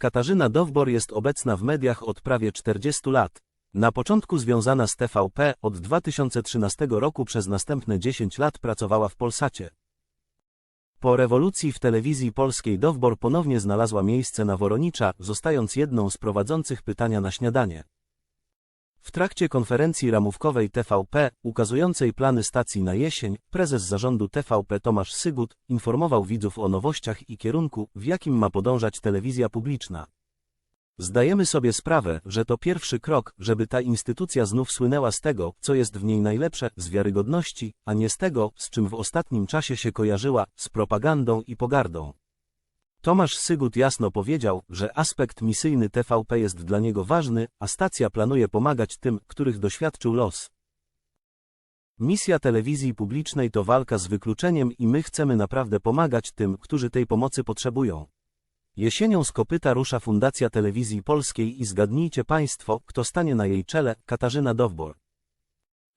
Katarzyna Dowbor jest obecna w mediach od prawie 40 lat. Na początku związana z TVP, od 2013 roku przez następne 10 lat pracowała w Polsacie. Po rewolucji w telewizji polskiej Dowbor ponownie znalazła miejsce na Woronicza, zostając jedną z prowadzących pytania na śniadanie. W trakcie konferencji ramówkowej TVP, ukazującej plany stacji na jesień, prezes zarządu TVP Tomasz Sygut informował widzów o nowościach i kierunku, w jakim ma podążać telewizja publiczna. Zdajemy sobie sprawę, że to pierwszy krok, żeby ta instytucja znów słynęła z tego, co jest w niej najlepsze, z wiarygodności, a nie z tego, z czym w ostatnim czasie się kojarzyła, z propagandą i pogardą. Tomasz Sygut jasno powiedział, że aspekt misyjny TVP jest dla niego ważny, a stacja planuje pomagać tym, których doświadczył los. Misja telewizji publicznej to walka z wykluczeniem i my chcemy naprawdę pomagać tym, którzy tej pomocy potrzebują. Jesienią z kopyta rusza Fundacja Telewizji Polskiej i zgadnijcie Państwo, kto stanie na jej czele, Katarzyna Dowbor.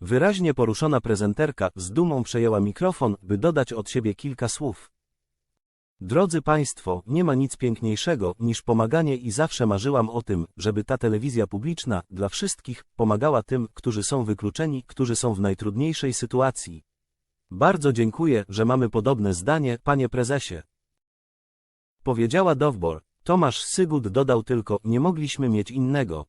Wyraźnie poruszona prezenterka z dumą przejęła mikrofon, by dodać od siebie kilka słów. Drodzy Państwo, nie ma nic piękniejszego niż pomaganie i zawsze marzyłam o tym, żeby ta telewizja publiczna, dla wszystkich, pomagała tym, którzy są wykluczeni, którzy są w najtrudniejszej sytuacji. Bardzo dziękuję, że mamy podobne zdanie, panie prezesie. Powiedziała Dowbor. Tomasz Sygut dodał tylko, nie mogliśmy mieć innego.